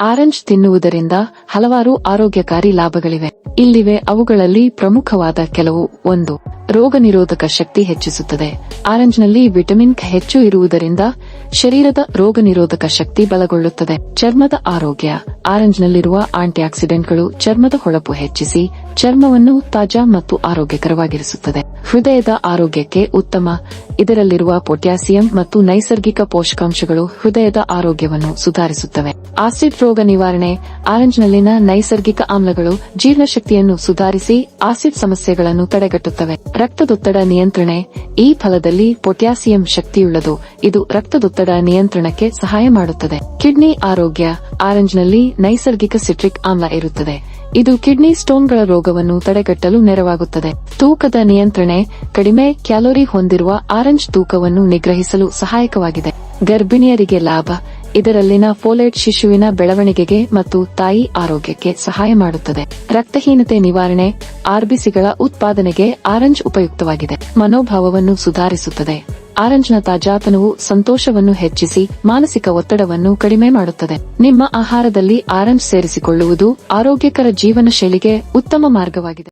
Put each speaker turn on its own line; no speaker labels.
Orange ತಿನ್ನುವುದರಿಂದ ಹಲವಾರು ಆರೋಗ್ಯಕಾರಿ ಲಾಭಗಳಿವೆ. ಇಲ್ಲಿವೆ ಅವುಗಳಲ್ಲಿ ಪ್ರಮುಖವಾದ ಕೆಲವು. ಒಂದು, ರೋಗ ನಿರೋಧಕ ಶಕ್ತಿ ಹೆಚ್ಚಿಸುತ್ತದೆ. ಆರೆಂಜ್ನಲ್ಲಿ ವಿಟಮಿನ್ ಹೆಚ್ಚು ಇರುವುದರಿಂದ ಶರೀರದ ರೋಗ ನಿರೋಧಕ ಶಕ್ತಿ ಬಲಗೊಳ್ಳುತ್ತದೆ. ಚರ್ಮದ ಆರೋಗ್ಯ. ಆರೆಂಜ್ನಲ್ಲಿರುವ ಆಂಟಿಆಕ್ಸಿಡೆಂಟ್ಗಳು ಚರ್ಮದ ಹೊಳಪು ಹೆಚ್ಚಿಸಿ ಚರ್ಮವನ್ನು ತಾಜಾ ಮತ್ತು ಆರೋಗ್ಯಕರವಾಗಿರಿಸುತ್ತದೆ. ಹೃದಯದ ಆರೋಗ್ಯಕ್ಕೆ ಉತ್ತಮ. ಇದರಲ್ಲಿರುವ ಪೊಟ್ಯಾಸಿಯಂ ಮತ್ತು ನೈಸರ್ಗಿಕ ಪೋಷಕಾಂಶಗಳು ಹೃದಯದ ಆರೋಗ್ಯವನ್ನು ಸುಧಾರಿಸುತ್ತವೆ. ಆಸಿಡ್ ರೋಗ ನಿವಾರಣೆ, ಆರೆಂಜ್ನಲ್ಲಿನ ನೈಸರ್ಗಿಕ ಆಮ್ಲಗಳು ಜೀರ್ಣಶಕ್ತಿಯನ್ನು ಸುಧಾರಿಸಿ ಆಸಿಡ್ ಸಮಸ್ಯೆಗಳನ್ನು ತಡೆಗಟ್ಟುತ್ತವೆ. ರಕ್ತದೊತ್ತಡ ನಿಯಂತ್ರಣೆ, ಈ ಫಲದಲ್ಲಿ ಪೊಟ್ಯಾಸಿಯಂ ಶಕ್ತಿಯುಳ್ಳದು. ಇದು ರಕ್ತದೊತ್ತಡ ನಿಯಂತ್ರಣಕ್ಕೆ ಸಹಾಯ ಮಾಡುತ್ತದೆ. ಕಿಡ್ನಿ ಆರೋಗ್ಯ, ಆರೆಂಜ್ನಲ್ಲಿ ನೈಸರ್ಗಿಕ ಸಿಟ್ರಿಕ್ ಆಮ್ಲ ಇರುತ್ತದೆ. ಇದು ಕಿಡ್ನಿ ಸ್ಟೋನ್ಗಳ ರೋಗವನ್ನು ತಡೆಗಟ್ಟಲು ನೆರವಾಗುತ್ತದೆ. ತೂಕದ ನಿಯಂತ್ರಣೆ ಕಡಿಮೆ ಕ್ಯಾಲೋರಿ ಹೊಂದಿರುವ ಆರೆಂಜ್ ತೂಕವನ್ನು ನಿಗ್ರಹಿಸಲು ಸಹಾಯಕವಾಗಿದೆ. ಗರ್ಭಿಣಿಯರಿಗೆ ಲಾಭ, ಇದರಲ್ಲಿನ ಫೋಲೇಟ್ ಶಿಶುವಿನ ಬೆಳವಣಿಗೆಗೆ ಮತ್ತು ತಾಯಿ ಆರೋಗ್ಯಕ್ಕೆ ಸಹಾಯ ಮಾಡುತ್ತದೆ. ರಕ್ತಹೀನತೆ ನಿವಾರಣೆ, ಆರ್ಬಿಸಿಗಳ ಉತ್ಪಾದನೆಗೆ ಆರೆಂಜ್ ಉಪಯುಕ್ತವಾಗಿದೆ. ಮನೋಭಾವವನ್ನು ಸುಧಾರಿಸುತ್ತದೆ. ಆರೆಂಜ್ನ ತಾಜಾತನವು ಸಂತೋಷವನ್ನು ಹೆಚ್ಚಿಸಿ ಮಾನಸಿಕ ಒತ್ತಡವನ್ನು ಕಡಿಮೆ ಮಾಡುತ್ತದೆ. ನಿಮ್ಮ ಆಹಾರದಲ್ಲಿ ಆರೆಂಜ್ ಸೇರಿಸಿಕೊಳ್ಳುವುದು ಆರೋಗ್ಯಕರ ಜೀವನ ಶೈಲಿಗೆ ಉತ್ತಮ ಮಾರ್ಗವಾಗಿದೆ.